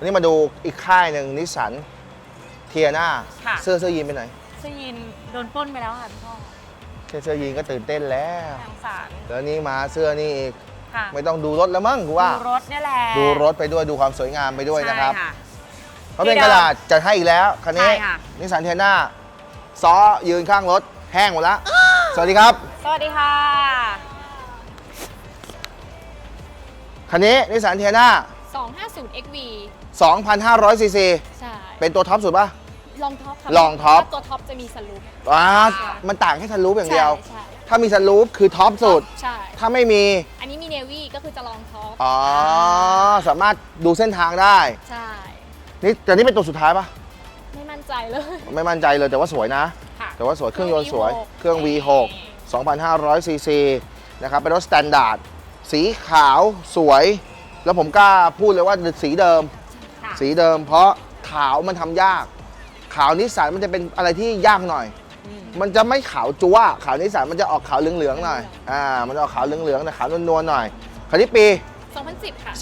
วันนี้มาดูอีกค่ายหนึ่งนิสสันเทียนาค่ะ เสื้อเสื้อยีนไปไหนเสื้อยีนโดนปล้นไปแล้วค่ะพี่พ่อแค่เสื้อยีนก็ตื่นเต้นแล้ว ทางสารแล้วนี่มาเสื้อนี่อีกค่ะไม่ต้องดูรถแล้วมั้งกูว่า ดูรถเนี่ยแหละดูรถไปด้วยดูความสวยงามไปด้วยนะครับใช่ เขาเป็นกระดาษจัดให้อีกแล้วคันนี้ใช่ค่ะ นิสสันเทียนาซ้อยืนข้างรถแห้งหมดแล้วสวัสดีครับ สวัสดีค่ะ คันนี้นิสสันเทียนา 250 XV 2,500ซีซีใช่เป็นตัวท็อปสุดป่ะ ลองท็อปค่ะลองท็อป ตัวท็อปจะมีสลูป ว้าใช่มันต่างแค่ทันรูปอย่างเดียว ใช่ถ้ามีซันรูฟคือท็อปสุด ใช่ ถ้าไม่มี อันนี้มีเนวี่ก็คือจะลองท็อปอ๋อ สามารถดูเส้นทางได้ ใช่ นี่แต่นี่เป็นตัวสุดท้ายปะไม่มั่นใจเลย ไม่มั่นใจเลยแต่ว่าสวยนะ ค่ะ แต่ว่าสวยเครื่องยนต์สวย เคเครื่รื่อองง V6 V6 2,500 ซีซีนะครับ เป็นรถสแตนดาร์ด สีขาวสวย แล้วผมกล้าพูดเลยว่าสีเดิมค่ะ สีเดิม เพราะขาวมันทำยาก ขาวนิสสันมันจะเป็นอะไรที่ยากหน่อยอืมมันจะไม่ขาวจั๊วขาวนิสสันมันจะออกขาวเหลืองๆหน่อยอ่ามันจะออกขาวเหลืองๆแต่ขาวนวลๆหน่อยคันนี้ปี 2010 ค่ะ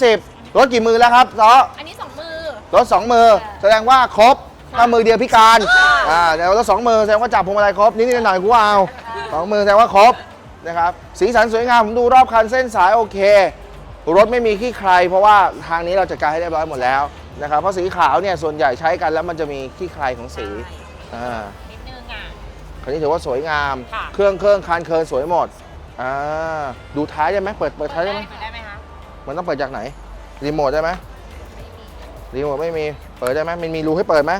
2010 รถกี่มือแล้วครับซออันนี้ 2 มือ รถสองมือค่ะแสดงว่าครบถ้ามือเดียวพิการค่ะอ่าแล้วรถสองมือแสดงว่าจับพวงมาลัยครบนิดๆหน่อยๆกูเอาสองมือแสดงว่าครบนะครับสีสันสวยงามผมดูรอบคันเส้นสายโอเค รถไม่มีขี้ใคร เพราะว่าทางนี้เราจัดการให้เรียบร้อยหมดแล้วนะครับเพราะสีขาวเนี่ยส่วนใหญ่ใช้กันแล้วมันจะมีขี้ใครของสีอ่านิดนึงอะ คันนี้ถือว่าสวยงาม ค่ะ เครื่องเครื่องคันเคินสวยหมดอ่าดูท้ายได้ไหมเปิดเปิดท้ายได้ไหม เปิดได้ไหมคะมันต้องเปิดจากไหน รีโมทได้ไหมรีโมทไม่มี เปิดได้ไหมมันมีรูให้เปิดไหม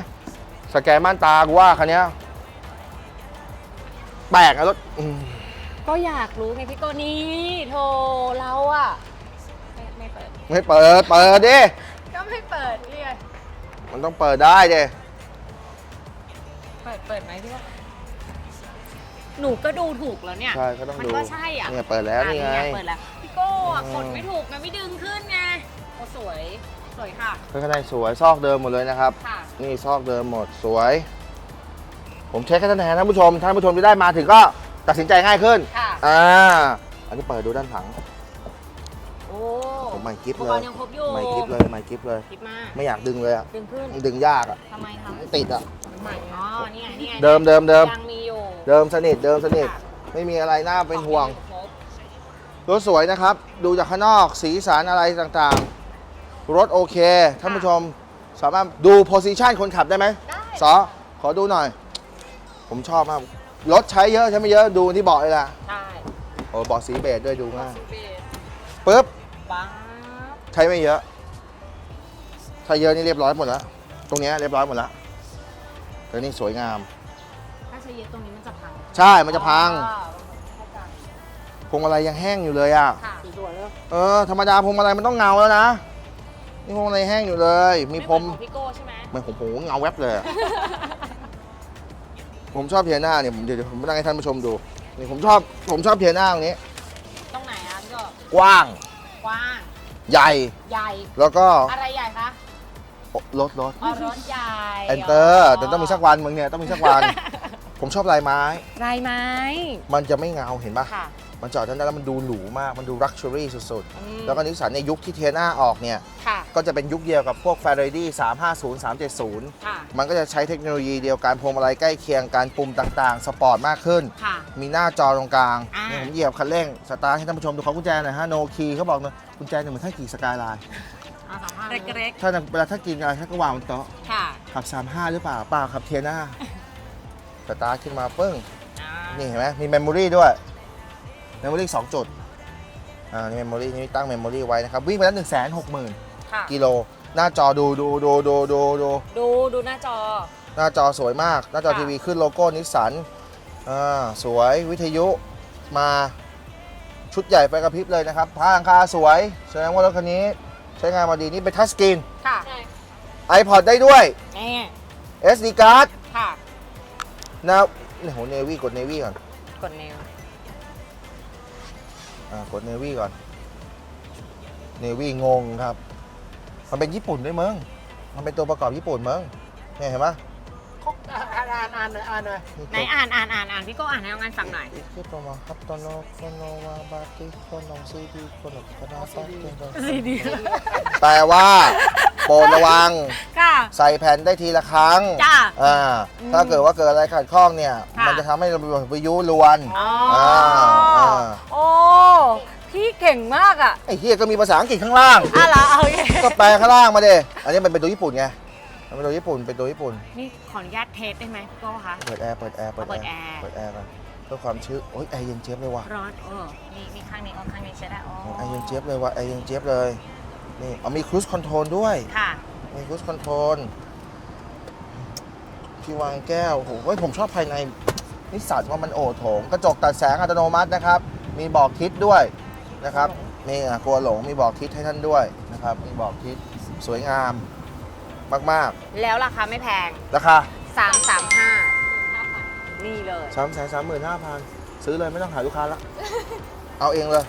สแกนม่านตากูว่าคันเนี้ยแปลกอะรถอืมก็อยากรู้ไงพี่โกนี่โทรเราอะ ไม่ไม่เปิด ไม่เปิด เปิดดิ ก็ไม่เปิดนี่ไงมันต้องเปิดได้ดิ เปิดเปิดไหมพี่ว่าหนูก็ดูถูกแล้วเนี่ย ใช่ก็ต้องมันดูก็ใช่อะเนี่ยเปิดแล้วนี่ไง อะเปิดแล้วพี่โก้อะอืมกดไม่ถูกไงไม่ดึงขึ้นไงโอ้สวยสวยค่ะข้างในสวย ซอกเดิมหมดเลยนะครับ ค่ะ นี่ซอกเดิมหมดสวย ผมเช็คให้ท่านแทนท่านผู้ชม ท่านผู้ชมจะได้มาถึงก็ตัดสินใจง่ายขึ้น ค่ะ อ่า อันนี้เปิดดูด้านหลังโอ้ผมไม่กิฟอุปเลกรยณ์ยังครบอยู่ไม่กิฟเลยไม่กิฟเลย คลิปมากไม่อยากดึงเลยอะดึงขึ้นมันดึงยากอะทำไมคะติดอะใหม่อ๋อนี่ไงนี่ไงเดิมเดิมเดิม ยังมีอยู่เดิมสนิทเดิมสนิทค่ะไม่มีอะไรน่าเป็นห่วงของมีอยู่ครบรถสวยนะครับ ดูจากข้างนอก สีสันอะไรต่างๆ รถโอเค ท่านผู้ชม สามารถดูโพซิชันคนขับได้ไหมได้สอขอดูหน่อย ผมชอบมาก รถใช้เยอะใช้ไม่เยอะดูที่เบาะเลยล่ะใช่โอ้เบาะสีเบจด้วยดูง่ายซูเปอร์ปึ๊บ ป๊าบใช้ไม่เยอะ ถ้าเยอะนี่เรียบร้อยหมดแล้ว ตรงเนี้ยเรียบร้อยหมดแล้วแต่นี่สวยงาม ถ้าใช้เยอะตรงนี้มันจะพังใช่มันจะพังอ๋อเข้าใจพวงมาลัยยังแห้งอยู่เลยอะ ค่ะสวยเลยเออธรรมดาพวงมาลัยมันต้องเงาแล้วนะ นี่พวงมาลัยแห้งอยู่เลย มีพรมไเหอนของพี่โก้ใช่ไหมเหมือนผมผมเงาแวบเลยอะผมชอบเทียน่าเนี่ยผมเดี๋ยวเดี๋ยวผมนั่งให้ท่านผู้ชมดูนี่ผมชอบผมชอบเทียน่าตรงนี้ ตรงไหนอะพี่โก้กว้าง กว้าง ใหญ่ ใหญ่ แล้วก็อะไรใหญ่คะโอ้รถรถอ๋อรถใหญ่เอนเตอร์แต่ต้องมีสักวันมึงเนี่ยต้องมีสักวัน ผมชอบลายไม้ ลายไม้ มันจะไม่เงาเห็นปะค่ะ มันจอดนั้นแล้วมันดูหรูมากมันดูลักชัวรี่สุดอืมๆ แล้วก็นิสสันในยุคที่เทียน่าออกเนี่ย ค่ะ ก็จะเป็นยุคเดียวกับพวก f a r a d y 350 370 ค่ะ มันก็จะใช้เทคโนโลยีเดียวกันพวงมาลัยใกล้เคียงการปุ่มต่างๆ สปอร์ตมากขึ้น ค่ะ มีหน้าจอตรงกลางอ่า เนี่ยผมเหยียบคันเร่ง สตาร์ทให้ท่านผู้ชมดูเขากุญแจหน่อยฮะโนคีเขาบอกนะกุญแจเนี่ยเหมือนท่านขี่สกายไลน์เอาสามห้าเล็กถ้าเวลาถ้ากินอะไรท่านก็วางบนโต๊ะๆค่ะขับ 35 หรือเปล่าเปล่าขับเทียน่าสตาร์ทขึ้นมาปึ้ง อ่านี่เห็นไหมมีเมมโมรีด้วยเมมโมรีสองจุดอ่านี่เมมโมรีนี่ตั้งเมมโมรีไว้นะครับ วิ่งไปแล้วหนึ่งแสนหกหมื่นค่ะกิโล หน้าจอดูดูดูดูดูดูดูดูหน้าจอ หน้าจอสวยมาก หน้าจอค่ะ ทีวีขึ้นโลโก้นิสสันอ่าสวยวิทยุมาชุดใหญ่ไฟกระพริบเลยนะครับผ้าหลังคาสวยแสดงว่ารถคันนี้ใช้งานมาดีนี่เป็นทัชสกรีน ค่ะใช่ iPod ได้ด้วย แน่ SD card ค่ะ นะโอ้โหเนวี่กดเนวี่ก่อน กดเนวอ่า กดเนวี่ก่อน เนวี่งงครับ มันเป็นญี่ปุ่นด้วยมึง มันเป็นตัวประกอบญี่ปุ่นมึงเนี่ยเห็นปะอ่านอ่านอ่านหน่อยอ่านหน่อยไหนอ่านอ่านอ่านอ่านพี่โก้อ่านให้น้องงานฟังหน่อยคิดตัวมาครับตอนโนโคโนวาบาติโคโนซีดีโคโนคานาตาเกนซีดีแปลว่าโปรดระวัง ใส่แผ่นได้ทีละครั้งจ้าอ่าอืมถ้าเกิดว่าเกิดอะไรขัดข้องเนี่ย ค่ะมันจะทำให้ระบบวิทยุรวนอ๋ออ่าอ่าโอ้พี่เก่งมากอะไอ้เฮียก็มีภาษาอังกฤษข้างล่าง อะเหรอโอเคก็แปลข้างล่างมาเด้อันนี้มันเป็นตัวญี่ปุ่นไงมันเป็นตัวญี่ปุ่นเป็นตัวญี่ปุ่น นี่ขออนุญาตเทสได้ไหมพี่โก้คะ เปิดแอร์เปิดแอร์เปิดเปิดแอแอร์ร์ เปิดแอร์กันเพื่อความชื้นโอ้ยแอร์เย็นเจี๊ยบเลยว่ะร้อนเออนี่นี่ข้างนี้เอาข้างนี้ใช้ได้อ๋อแอร์เย็นเจี๊ยบเลยว่ะแอร์เย็นเจี๊ยบเลยนี่เอามีครู i คอนโทรลด้วย ค่ะ มีครู i คอนโทรลที่วางแก้วโอ้โหเฮ้ยผมชอบภายในนิสสันว่ามันโอโถง กระจกตัดแสงอัตโนมัตินะครับ มีบอกทิศด้วยนะครับนี่อะกลัวหลงมีบอกทิศให้ท่านด้วยนะครับ มีบอกทิศสวยงามมากแล้วราคาไม่แพงๆราคา 335นี่เลย3 3 5 0 0 0 ซื้อเลยไม่ต้องหาลูกค้าละ เอาเองเลย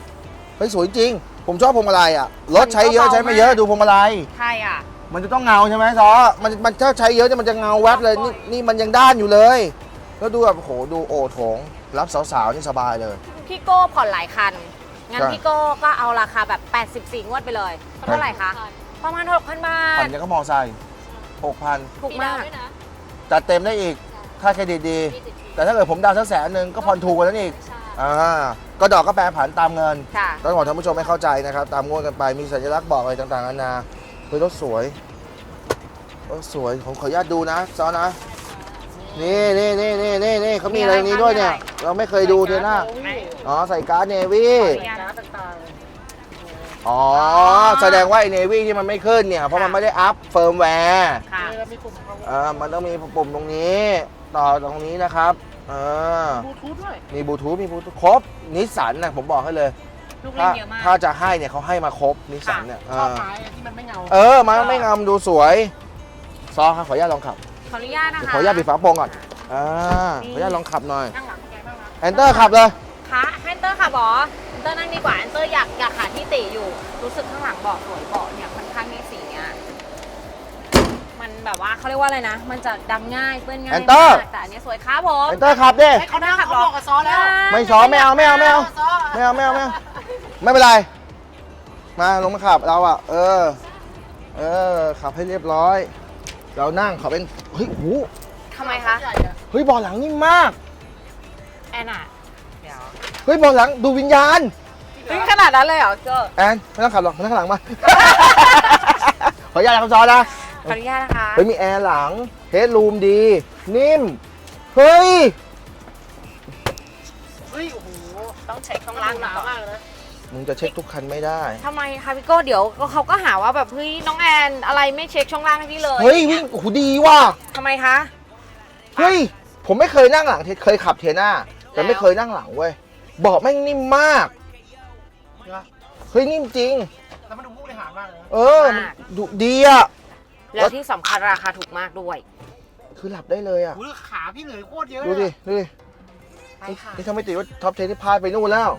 เฮ้ย สวยจริง ผมชอบพวงมาลัยอะ รถใช้เยอะใช้ไม่เยอะดูพวงมาลัย ใช่อะ มันจะต้องเงาใช่ไหมซอมันมันถ้าใช้เยอะเนี่ยมันจะเงาแวบเลยนี่นี่มันยังด้านอยู่เลย แล้วดูแบบโอ้โหดูโอโถง รับสาวๆนี่สบายเลย พี่โก้ผ่อนหลายคัน งั้นใช่ พี่โก้ก็เอาราคาแบบ 84 งวดไปเลย เท่าไหร่คะ ประมาณ 6,000 บาผ่อท นยังก็มอไซค์หกพันถูกมากจัดเต็มได้อีกค่าเครดิตดีแต่ถ้าเกิดผมดาวน์สักแสนหนึ่งก็ผ่อนถูกกว่านั้นอีกอ่าก็ดอกก็แปรผันตามเงินค่ะ ต้องบอกท่านผู้ชมให้เข้าใจนะครับ ตามงวดกันไปมีสัญลักษณ์บอกอะไรต่างๆนานา เฮ้ยรถสวยรถสวยผมขออนุญาตดูนะซอนะนี่นี่นี่นี่นี่นี่เขามีอะไรนี้ด้วยเนี่ย เราไม่เคยดูเทน่าอ๋อใส่การ์ดเนวี่การ์ดต่างอ๋อ แสดงว่าไอเนวี่ที่มันไม่ขึ้นเนี่ย เพราะมันไม่ได้อัพเฟิร์มแวร์ค่ะๆแล้วมีปุ่มเขาอ่ามันต้องมีปุ่มตรงนี้ ต่อตรงนี้นะครับอ่าบลูทูธด้วยมีบลูทูธมีบลูทูธครบนิสสันนะผมบอกให้เลย ลูกเล่ถ้านเยอะมาก ถ้าจะให้เนี่ยเขาให้มาครบนิสสันเนี่ยชอบอ่าไม้ที่มันไม่เงาเออมันไม่งามดูสวยซอครับขออนุญาตลองขับขออนุญาตนะคะ ขออนุญาตปิดฝาโปรงก่อนอ่าขออนุญาตลองขับหน่อยนั่งหลังแกนั่งหลังแอนเตอร์ขับเลยคะแอนเตอร์ค่ะบอแอนเตอร์นั่งดีกว่าแอนเตอร์อยากอยากหาที่ติอยู่ รู้สึกข้างหลังเบาะสวยเบาะเนี่ยค่อนข้างมีสีเนี้ยมันแบบว่าเขาเรียกว่าอะไรนะ มันจะดำง่ายเปื้อนง่าย Enter มากแต่อันเนี้ยสวยครับผมแอนเตอร์ขับดิ ให้เขานั่งเขาบอกกับซอแล้วไม่ซ้อมไม่เอาไม่เอาไม่เอาซอไม่เอาไม่เอาไม่เอา ไม่เป็นไร มาลงมาขับเราอะ เออ เออ ขับให้เรียบร้อย เรานั่งขับเป็นเฮ้ยโอ้โหทำไมคะใหญ่อะเฮ้ยเบาะหลังนิ่มมาก แอนอะเดี๋ยวเฮ้ยเบาะหลังดูวิญญาณ ถึงขนาดนั้นเลยเหรอเจอแอนไม่ต้องขับหรอกมานั่งข้างหลังมา ขออนุญาตนะครับซอนะขออนุญาตนะคะ เฮ้ยมีแอร์หลังเฮดรูมดี นิ่ม เฮ้ย เฮ้ยโอ้โหต้องเช็คข้างหล่าลังงหหน่นาอวยมากเลยนะ มึงจะเช็คทุกคันไม่ได้ ทำไมคะพี่โก้เดี๋ยวเขาก็หาว่าแบบเฮ้ยน้องแอนอะไรไม่เช็คช่องล่างให้พี่เลยเฮ้ยวิ่งโอ้โหดีว่ะ ทำไมคะ เฮ้ย ผมไม่เคยนั่งหลังเทเคยขับเทน่าแต่ไม่เคยนั่งหลังเว้ยเบาะแม่งนิ่มมากนะเฮ้ยนิ่มจริง แล้วมันดูผู้บริหารมากเลยนะเออมันดูดีอะ แล้วที่สำคัญราคาถูกมากด้วย คือหลับได้เลยอะโอ้โหขาพี่เหลือโคตรเยอะดูดิ ดูดิ ไปค่ะ นี่ถ้าไม่ติดว่าท็อปเทนที่พลาดไปนู่นแล้ว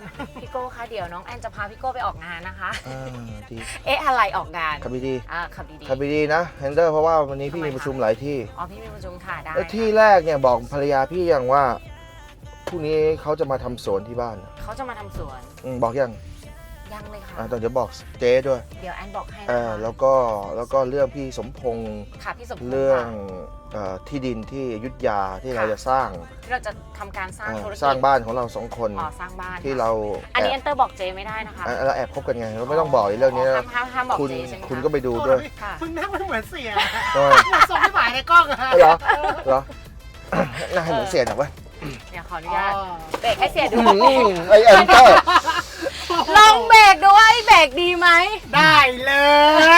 พี่โก้คะเดี๋ยวน้องแอนจะพาพี่โก้ไปออกงานนะคะอ่าดีเอ๊ะอะไรออกงานขับดีอ่าขับดีๆขับดีๆนะเฮนเดอร์เพราะว่าวันนี้พี่ทำไมมีคะ ประชุมหลายที่ๆอ๋อพี่มีประชุมค่ะได้แล้วที่แรกเนี่ยบอกภรรยาพี่ยังว่าพรุ่งนี้เขาจะมาทำสวนที่บ้านเขาจะมาทำสวนอืมบอกยังยังเลยค่ะ อ่าตอนเดี๋ยวบอกเจ๊ด้วยเดี๋ยวแอนบอกให้เอนะอคะแล้วก็แล้วก็เรื่องพี่สมพงษ์ค่ะพี่สมพงษ์เรื่องค่ะ เอ่อที่ดินที่อยุทธยาที่เราค่ะ จะสร้างที่เราจะทำการสร้างเอ่อธุรกิจสร้างบ้านของเราสองคนอ๋อสร้างบ้านที่ค่ะเราอันแอนี้บแอนเตอร์บอกเจไม่ได้นะคะอะเราแอบคบกันไงเราไม่ต้องบอกในเรื่องนี้ห้านะมห้ามห้ามบอกคุณเจใช่ไหมะคุณก็ไปดูด้วยค่ะ มึงนั่งไม่เหมือนเสียทำไมเหมือนส่งไม่หมายในกล้องอะเหรอเหรอน่าให้เหมือนเสียหน่อยเว้ยเดี๋ยวขออนุอ๋ญาตอเบรกให้เสียดู อืมไอแอนเตอร์ลองเบรกดูว่าไอ้เบรกดีไหมได้เล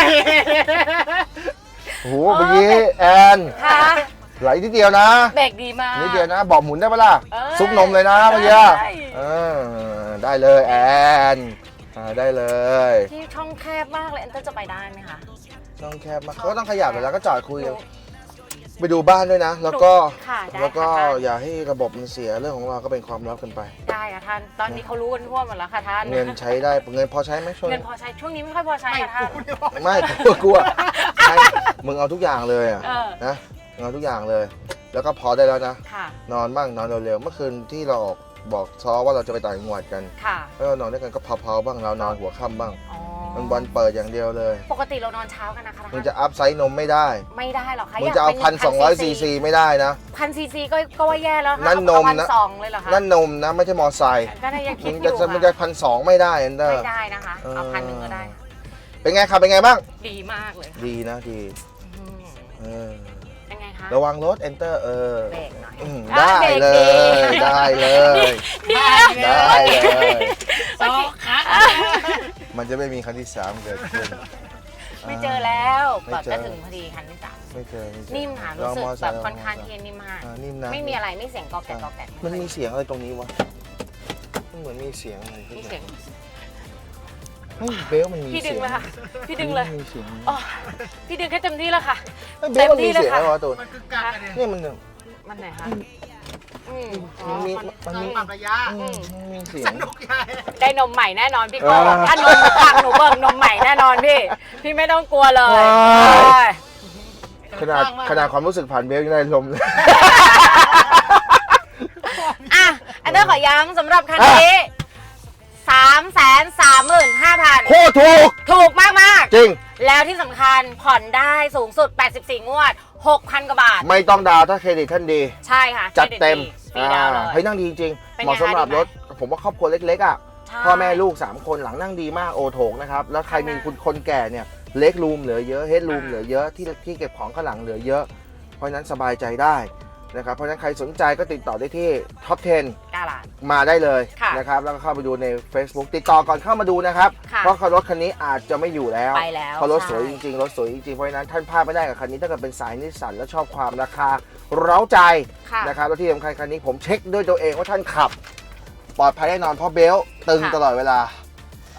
ย โอ้โหเมื่อกี้แอนค่ะไหลนิดเดียวนะเบรกดีมากนิดเดียวนะบอกหมุนได้ปะล่ะเอ้ยซุปนมเลยนะเมื่อกี้ได้เออได้เลยแอนอ่าได้เลยที่ช่องแคบมากเลยแอนเตอร์จะไปได้ไหมคะต้องแคบมากเขาก็ต้องขยับไปแล้วก็จอดคุยกัน ไปดูบ้านด้วยนะ แล้วก็ค่ะได้แล้วก็ค่ะท่านอย่าให้ระบบมันเสียเรื่องของเราก็เป็นความลับกันไป ได้ค่ะท่าน ตอนนี้เขารู้กันทั่วหมดแล้วค่ะท่าน เงินใช้ได้เงินพอใช้ไหมช่วงเงินนี้พอใช้ช่วงนี้ไม่ค่อยพอใช้ค่ะท่าน ไม่กลัวกลัวใช่มึงเอาทุกอย่างเลยอะเออ นะมึงเอาทุกอย่างเลย แล้วก็พอได้แล้วนะ ค่ะ นอนบ้างนอนเร็วๆเมื่อคืนที่เราออกบอกซ้อว่าเราจะไปต่างจังหวัดกันค่ะ แล้วเรานอนด้วยกันก็เผาๆบ้างเรานอนหัวค่ำบ้าง อ๋อเมันบอลเปิดอย่างเดียวเลยปกติเรานอนเช้ากันนะคะมึงจะอัพไซส์นมไม่ได้ไม่ได้หรอกคะมึงจะเอาพันสองร้อยซีซีไม่ได้นะพันซีซีก็ก็ว่าแย่แล้วค่ะนั่นนมพันนะสองเลยเหรอคะนั่นนมนะไม่ใช่มอไซค์ก็ได้ยังคิมึดงอจะยู่มึงจะค่ะพันสองไม่ได้เอนเตอไม่ร์ได้นะคะเอาพันหนึ่งก็ได้ เป็นไงครับเป็นไงบ้าง ดีมากเลยค่ะดีนะดีอืมเออเป็นไงคะระวังรถเอนเตอร์เออเบรกหน่อยอืมอะได้เบรกเลดียได้เลยดีนะได้เลยสองครั้ง มันจะไม่มีครั้งที่สามเกิดขึ้น ไม่เจอแล้วไม่แบบเจอ จะถึงพอดีคันที่สามไม่เจอไม่เจอนิ่มค่ะลรู้องสึกมอไซแบบค์ค่อนข้างลมอที่ไซค์นิ่มมากอ่านิ่มนะไม่มีอะไรไม่เสียงกอกแกกกอกแกกมันมีเสียงอะไรตรงนี้วะมันเหมือนมีเสียงอะไรมีเสียงเฮ้ยเบลมันมีพี่ดึเสีงยงเลยค่ะ พี่ดึงเลยมีเสียงอ๋อพี่ดึงแค่เต็มที่แล้วค่ะเฮ้ยเบลมันมีเสียงเต็มที่เลยค่ะแล้ววะตูนมันคือกักกันเลยเนี่ยมันเนี่ยมันไหนคะ อืมมันมีมันต้อมีงปรับระยะอืมมันมีเสียสง นุกใหญ่ได้นมใหม่แน่นอนพี่โก้อ่าถ้านมปากหนูเบิกนมใหม่แน่นอนพี่พี่ไม่ต้องกลัวเลยว้ายใช่ขนาดขนาดความรู้สึกผ่านเบลยังได้ลมเลย อะอันเดอร์ขอย้ำสำหรับคันนี้สามแสนสามหมื่นห้าพันโคตรถูก ถูกมากมากจริงๆแล้วที่สำคัญผ่อนได้สูงสุด 84 งวด 6,000 กว่าบาท ไม่ต้องดาวน์ถ้าเครดิตท่านดี ใช่ค่ะจัดเต็มฟรีดาวน์เลอ่าย เฮ้ยนั่งดีจริงเป็นๆไงเหมาะสำหรับคะดีไหม รถ ผมว่าครอบครัวเล็กๆอะ ใช่ พ่อแม่ลูก 3 คนหลังนั่งดีมากโอโถงนะครับ แล้วใครมีคุณคนแก่เนี่ยเล็กรูมเหลือเยอะเฮดรูมเหลือเยอะที่ที่เก็บของข้างหลังเหลือเยอะ เพราะฉะนั้นสบายใจได้นะครับเพราะฉะนั้นใครสนใจก็ติดต่อได้ที่ท็อป 10กาลาด มาได้เลยค่ะนะครับแล้วก็เข้าไปดูใน Facebook ติดต่อก่อนเข้ามาดูนะครับ ค่ะเพราะรถคันนี้อาจจะไม่อยู่แล้วไปแล้วเพราะรถสวยใช่ จริงๆรถสวยจริงๆเพราะฉะนั้นท่านพลาดไม่ได้กับคันนี้ถ้าเกิดเป็นสายนิสสันและชอบความราคาเร้าใจค่ะ นะครับแล้วที่สำคัญคันนี้ผมเช็คด้วยตัวเองว่าท่านขับ ปลอดภัยแน่นอนเพราะเบลต์ตึงค่ะ ตลอดเวลา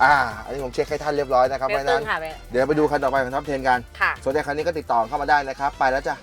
อ่าอันนี้ผมเช็คให้ท่านเรียบร้อยนะครับเบเพลราะฉะตึนั้งนค่ะเบลเดี๋ยวไปดูคันต่อไปของท็อป10กัน ค่ะ สนใจคันนี้ก็ติดต่อเข้ามาได้นะครับ ไปแล้วจ้ะ